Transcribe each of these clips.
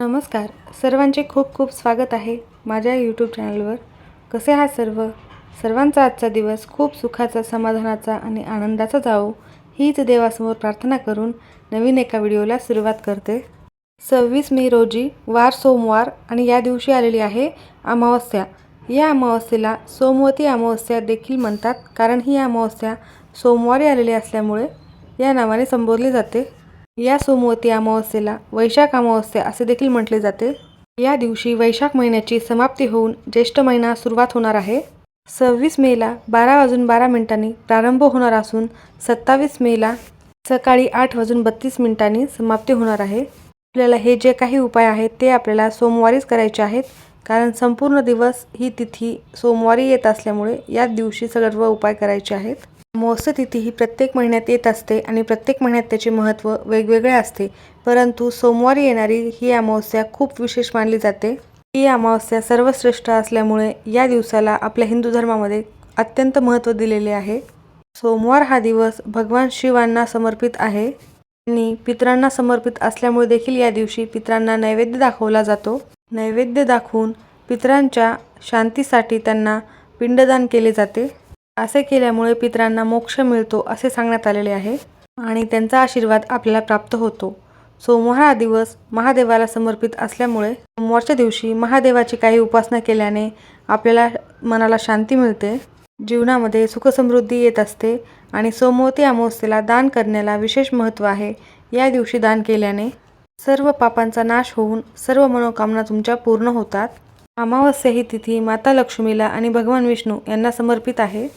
नमस्कार. सर्वांचे खूप खूप स्वागत आहे माझ्या यूट्यूब चॅनलवर कसे आहात सर्व? सर्वांचा आजचा दिवस खूप सुखाचा समाधानाचा आणि आनंदाचा जावो हीच देवासमोर प्रार्थना करून नवीन एका व्हिडिओला सुरुवात करते. सव्वीस मे रोजी वार सोमवार आणि या दिवशी आलेली आहे अमावस्या. या अमावस्येला सोमवती अमावस्या देखील म्हणतात कारण ही अमावस्या सोमवारी आलेली असल्यामुळे या नावाने संबोधली जाते. या सोमवती अमावस्येला वैशाख अमावस्या असे देखील म्हटले जाते. या दिवशी वैशाख महिन्याची समाप्ती होऊन ज्येष्ठ महिना सुरुवात होणार आहे. सव्वीस मेला बारा वाजून बारा मिनिटांनी प्रारंभ होणार असून सत्तावीस मेला सकाळी आठ वाजून बत्तीस मिनिटांनी समाप्ती होणार आहे. आपल्याला हे जे काही उपाय आहेत ते आपल्याला सोमवारीच करायचे आहेत. कारण संपूर्ण दिवस ही तिथी सोमवारी येत असल्यामुळे याच दिवशी सर्व उपाय करायचे आहेत. तिथी ही प्रत्येक महिन्यात येत असते आणि प्रत्येक महिन्यात त्याचे महत्त्व वेगवेगळे असते. परंतु सोमवारी येणारी ही अमावस्या खूप विशेष मानली जाते. ही अमावस्या सर्वश्रेष्ठ असल्यामुळे या दिवसाला आपल्या हिंदू धर्मामध्ये अत्यंत महत्त्व दिलेले आहे. सोमवार हा दिवस भगवान शिवांना समर्पित आहे आणि पितरांना समर्पित असल्यामुळे देखील या दिवशी पितरांना नैवेद्य दाखवला जातो. नैवेद्य दाखवून पितरांच्या शांतीसाठी त्यांना पिंडदान केले जाते. असे केल्यामुळे पितरांना मोक्ष मिळतो असे सांगण्यात आलेले आहे आणि त्यांचा आशीर्वाद आपल्याला प्राप्त होतो. सोमवार हा दिवस महादेवाला समर्पित असल्यामुळे सोमवारच्या दिवशी महादेवाची काही उपासना केल्याने आपल्याला मनाला शांती मिळते. जीवनामध्ये सुखसमृद्धी येत असते आणि सोमवती अमावस्येला दान करण्याला विशेष महत्त्व आहे. या दिवशी दान केल्याने सर्व पापांचा नाश होऊन सर्व मनोकामना तुमच्या पूर्ण होतात. अमावस्या ही तिथी माता लक्ष्मीला आणि भगवान विष्णू यांना समर्पित आहे.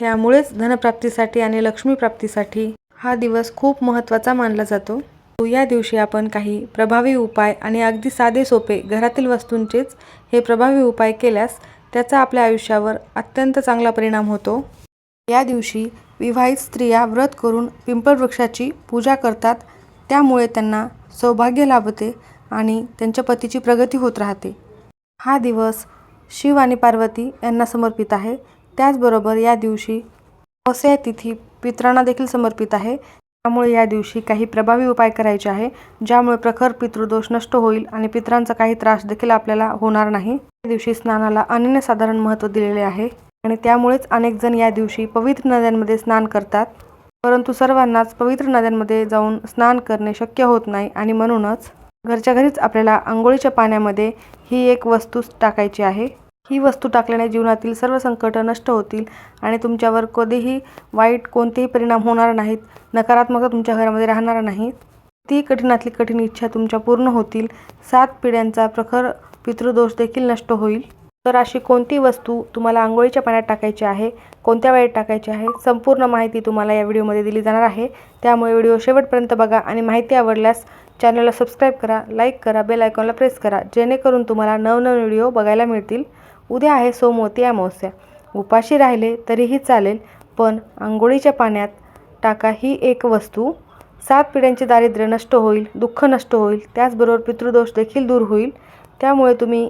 त्यामुळेच धनप्राप्तीसाठी आणि लक्ष्मीप्राप्तीसाठी हा दिवस खूप महत्त्वाचा मानला जातो. या दिवशी आपण काही प्रभावी उपाय आणि अगदी साधे सोपे घरातील वस्तूंचेच हे प्रभावी उपाय केल्यास त्याचा आपल्या आयुष्यावर अत्यंत चांगला परिणाम होतो. या दिवशी विवाहित स्त्रिया व्रत करून पिंपळ वृक्षाची पूजा करतात. त्यामुळे त्यांना सौभाग्य लाभते आणि त्यांच्या पतीची प्रगती होत राहते. हा दिवस शिव आणि पार्वती यांना समर्पित आहे. त्याचबरोबर या दिवशी अमावस्या तिथी पितरांना देखील समर्पित आहे. त्यामुळे या दिवशी काही प्रभावी उपाय करायचे आहे ज्यामुळे प्रखर पितृदोष नष्ट होईल आणि पितरांचा काही त्रास देखील आपल्याला होणार नाही. या दिवशी स्नानाला अनन्यसाधारण महत्त्व दिलेले आहे आणि त्यामुळेच अनेक जण या दिवशी पवित्र नद्यांमध्ये स्नान करतात. परंतु सर्वांनाच पवित्र नद्यांमध्ये जाऊन स्नान करणे शक्य होत नाही आणि म्हणूनच घरच्या घरीच आपल्याला आंघोळीच्या पाण्यामध्ये ही एक वस्तू टाकायची आहे. ही वस्तू टाकल्याने जीवनातील सर्व संकट नष्ट होतील आणि तुमच्यावर कधीही वाईट कोणतेही परिणाम होणार नाहीत. नकारात्मकता तुमच्या घरामध्ये राहणार नाही ती कठीणातली कठीण इच्छा तुमच्या पूर्ण होतील. सात पिढ्यांचा प्रखर पितृदोष देखील नष्ट होईल. तर अशी कोणती वस्तू तुम्हाला आंघोळीच्या पाण्यात टाकायची आहे कोणत्या वेळेत टाकायची आहे संपूर्ण माहिती तुम्हाला या व्हिडिओमध्ये दिली जाणार आहे. त्यामुळे व्हिडिओ शेवटपर्यंत बघा आणि माहिती आवडल्यास चॅनलला सबस्क्राईब करा लाईक करा बेल आयकॉनला प्रेस करा जेणेकरून तुम्हाला नवनवीन व्हिडिओ बघायला मिळतील. उद्या आहे सोमवती अमावस्या. उपाशी राहिले तरीही चालेल पण आंघोळीच्या पाण्यात टाका ही एक वस्तू. सात पिढ्यांचे दारिद्र्य नष्ट होईल दुःख नष्ट होईल त्याचबरोबर पितृदोष देखील दूर होईल. त्यामुळे तुम्ही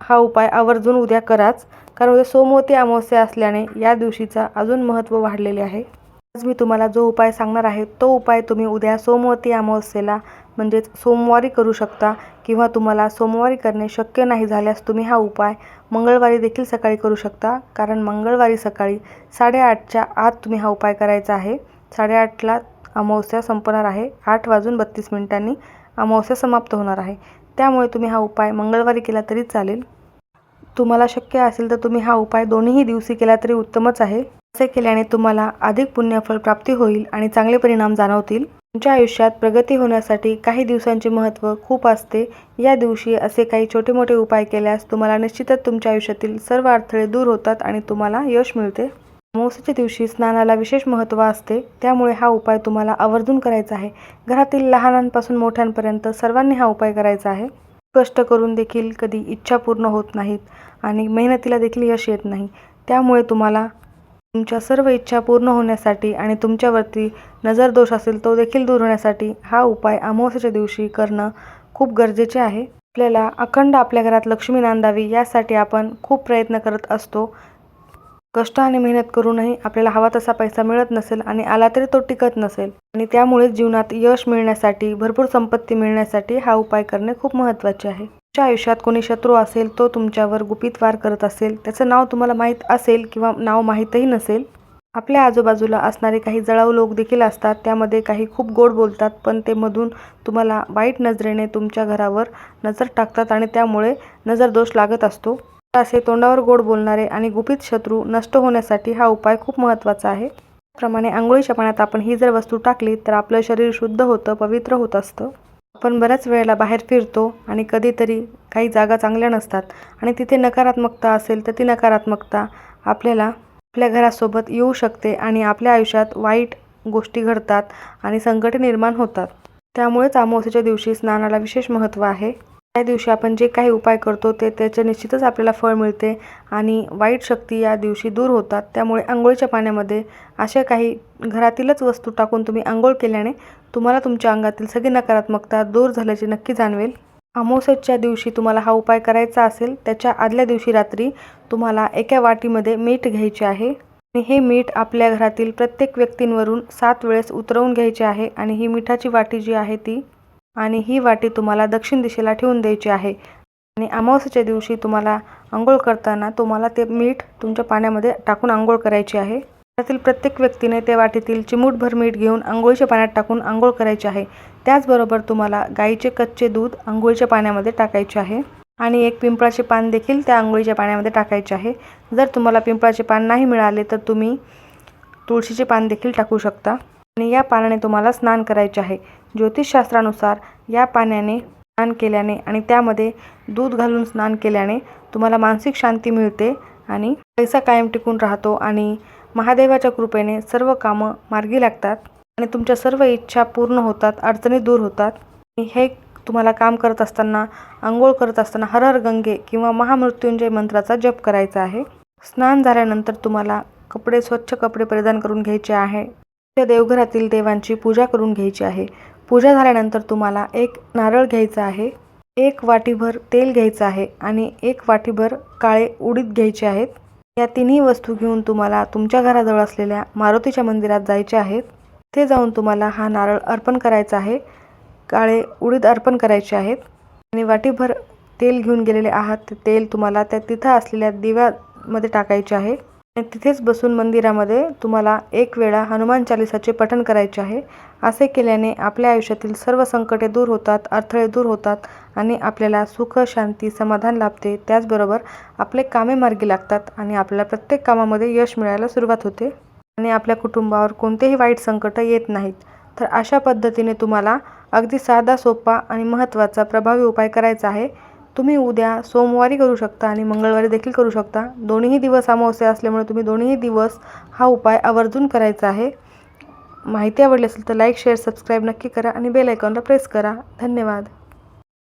हा उपाय आवर्जून उद्या कराच कारण उद्या सोमवती अमावस्या असल्याने या दिवशीचा अजून महत्त्व वाढलेले आहे. आज मी तुम्हाला जो उपाय सांगणार आहे तो उपाय तुम्ही उद्या सोमवती अमावस्येला म्हणजेच सोमवारी करू शकता किंवा तुम्हाला सोमवारी करणे शक्य नाही झाल्यास तुम्ही हा उपाय मंगळवारी देखील सकाळी करू शकता. कारण मंगळवारी सकाळी साडेआठच्या आत तुम्ही हा उपाय करायचा आहे. साडेआठला अमावस्या संपणार आहे. आठ वाजून बत्तीस मिनिटांनी अमावस्या समाप्त होणार आहे. त्यामुळे तुम्ही हा उपाय मंगळवारी केला तरी चालेल. तुम्हाला शक्य असेल तर तुम्ही हा उपाय दोन्हीही दिवशी केला तरी उत्तमच आहे. असे केल्याने तुम्हाला अधिक पुण्यफळ प्राप्ती होईल आणि चांगले परिणाम जाणवतील. तुमच्या आयुष्यात प्रगती होण्यासाठी काही दिवसांचे महत्त्व खूप असते. या दिवशी असे काही छोटे मोठे उपाय केल्यास तुम्हाला निश्चितच तुमच्या आयुष्यातील सर्व अडथळे दूर होतात आणि तुम्हाला यश मिळते. अमावस्येच्या दिवशी स्नानाला विशेष महत्त्व असते. त्यामुळे हा उपाय तुम्हाला आवर्जून करायचा आहे. घरातील लहानांपासून मोठ्यांपर्यंत सर्वांनी हा उपाय करायचा आहे. कष्ट करून देखील कधी इच्छा पूर्ण होत नाहीत आणि मेहनतीला देखील यश येत नाही. त्यामुळे तुम्हाला तुमच्या सर्व इच्छा पूर्ण होण्यासाठी आणि तुमच्यावरती नजर दोष असेल तो देखील दूर होण्यासाठी हा उपाय अमावस्येच्या दिवशी करणं खूप गरजेचे आहे. आपल्याला अखंड आपल्या घरात लक्ष्मी नांदावी यासाठी आपण खूप प्रयत्न करत असतो. कष्ट आणि मेहनत करूनही आपल्याला हवा तसा पैसा मिळत नसेल आणि आला तरी तो टिकत नसेल. आणि त्यामुळेच जीवनात यश मिळण्यासाठी भरपूर संपत्ती मिळण्यासाठी हा उपाय करणे खूप महत्त्वाचे आहे. तुमच्या आयुष्यात कोणी शत्रू असेल तो तुमच्यावर गुपित वार करत असेल त्याचं नाव तुम्हाला माहीत असेल किंवा नाव माहीतही नसेल आपल्या आजूबाजूला असणारे काही जळाऊ लोक देखील असतात त्यामध्ये काही खूप गोड बोलतात पण ते मधून तुम्हाला वाईट नजरेने तुमच्या घरावर नजर टाकतात आणि त्यामुळे नजर दोष लागत असतो. असे तोंडावर गोड बोलणारे आणि गुपित शत्रू नष्ट होण्यासाठी हा उपाय खूप महत्त्वाचा आहे. त्याप्रमाणे आंघोळीच्या पाण्यात आपण ही जर वस्तू टाकली तर आपलं शरीर शुद्ध होतं पवित्र होत असतं. आपण बऱ्याच वेळेला बाहेर फिरतो आणि कधीतरी काही जागा चांगल्या नसतात आणि तिथे नकारात्मकता असेल तर ती नकारात्मकता आपल्याला आपल्या घरासोबत येऊ शकते आणि आपल्या आयुष्यात वाईट गोष्टी घडतात आणि संकटे निर्माण होतात. त्यामुळेच अमावस्येच्या दिवशी स्नानाला विशेष महत्त्व आहे. त्या दिवशी आपण जे काही उपाय करतो ते त्याचे निश्चितच आपल्याला फळ मिळते आणि वाईट शक्ती या दिवशी दूर होतात. त्यामुळे आंघोळीच्या पाण्यामध्ये अशा काही घरातीलच वस्तू टाकून तुम्ही आंघोळ केल्याने तुम्हाला तुमच्या अंगातील सगळी नकारात्मकता दूर झाल्याची नक्की जाणवेल. अमावस्याच्या दिवशी तुम्हाला हा उपाय करायचा असेल त्याच्या आदल्या दिवशी रात्री तुम्हाला एका वाटीमध्ये मीठ घ्यायचे आहे आणि हे मीठ आपल्या घरातील प्रत्येक व्यक्तींवरून सात वेळेस उतरवून घ्यायचे आहे आणि ही मिठाची वाटी जी आहे ती आणि ही वाटी तुम्हाला दक्षिण दिशेला ठेवून द्यायची आहे. आणि अमावस्येच्या दिवशी तुम्हाला आंघोळ करताना तुम्हाला ते मीठ तुमच्या पाण्यामध्ये टाकून आंघोळ करायची आहे. घरातील प्रत्येक व्यक्तीने त्या वाटीतील चिमूटभर मीठ घेऊन आंघोळीच्या पाण्यात टाकून आंघोळ करायची आहे. त्याचबरोबर तुम्हाला गाईचे कच्चे दूध आंघोळीच्या पाण्यामध्ये टाकायचे आहे. आणि एक पिंपळाचे पान देखील त्या आंघोळीच्या पाण्यामध्ये टाकायचे आहे. जर तुम्हाला पिंपळाचे पान नाही मिळाले तर तुम्ही तुळशीचे पान देखील टाकू शकता. आणि या पाण्याने तुम्हाला स्नान करायचे आहे. ज्योतिषशास्त्रानुसार या पाण्याने स्नान केल्याने आणि त्यामध्ये दूध घालून स्नान केल्याने तुम्हाला मानसिक शांती मिळते आणि पैसा कायम टिकून राहतो आणि महादेवाच्या कृपेने सर्व कामं मार्गी लागतात आणि तुमच्या सर्व इच्छा पूर्ण होतात अडचणी दूर होतात. आणि हे तुम्हाला काम करत असताना आंघोळ करत असताना हर हर गंगे किंवा महामृत्युंजय मंत्राचा जप करायचा आहे. स्नान झाल्यानंतर तुम्हाला कपडे स्वच्छ कपडे परिधान करून घ्यायचे आहे. त्या देवघरातील देवांची पूजा करून घ्यायची आहे. पूजा झाल्यानंतर तुम्हाला एक नारळ घ्यायचा आहे एक वाटीभर तेल घ्यायचं आहे आणि एक वाटीभर काळे उडीद घ्यायचे आहेत. या तिन्ही वस्तू घेऊन तुम्हाला तुमच्या घराजवळ असलेल्या मारुतीच्या मंदिरात जायचे आहेत. तिथे जाऊन तुम्हाला हा नारळ अर्पण करायचा आहे काळे उडीद अर्पण करायचे आहेत आणि वाटीभर तेल घेऊन गेलेले आहात ते तेल तुम्हाला त्या तिथं असलेल्या दिव्यामध्ये टाकायचे आहे. तिथेच बसून मंदिरामध्ये तुम्हाला एक वेळा हनुमान चालिसाचे पठण करायचे आहे. असे केल्याने आपल्या आयुष्यातील सर्व संकटे दूर होतात अडथळे दूर होतात आणि आपल्याला सुख शांती समाधान लाभते. त्याचबरोबर आपले कामे मार्गी लागतात आणि आपल्याला प्रत्येक कामामध्ये यश मिळायला सुरुवात होते. आणि आपल्या कुटुंबावर कोणतेही वाईट संकट येत नाहीत. तर अशा पद्धतीने तुम्हाला अगदी साधा सोपा आणि महत्त्वाचा प्रभावी उपाय करायचा आहे. तुम्ही उद्या सोमवारी करू शकता आणि मंगळवारी देखील करू शकता. दोन्हीही दिवस अमावस्या असल्यामुळे तुम्ही दोन्हीही दिवस हा उपाय आवर्जून करायचा आहे. माहिती आवडली असेल तर लाईक शेअर सबस्क्राईब नक्की करा आणि बेल आयकॉनला प्रेस करा. धन्यवाद.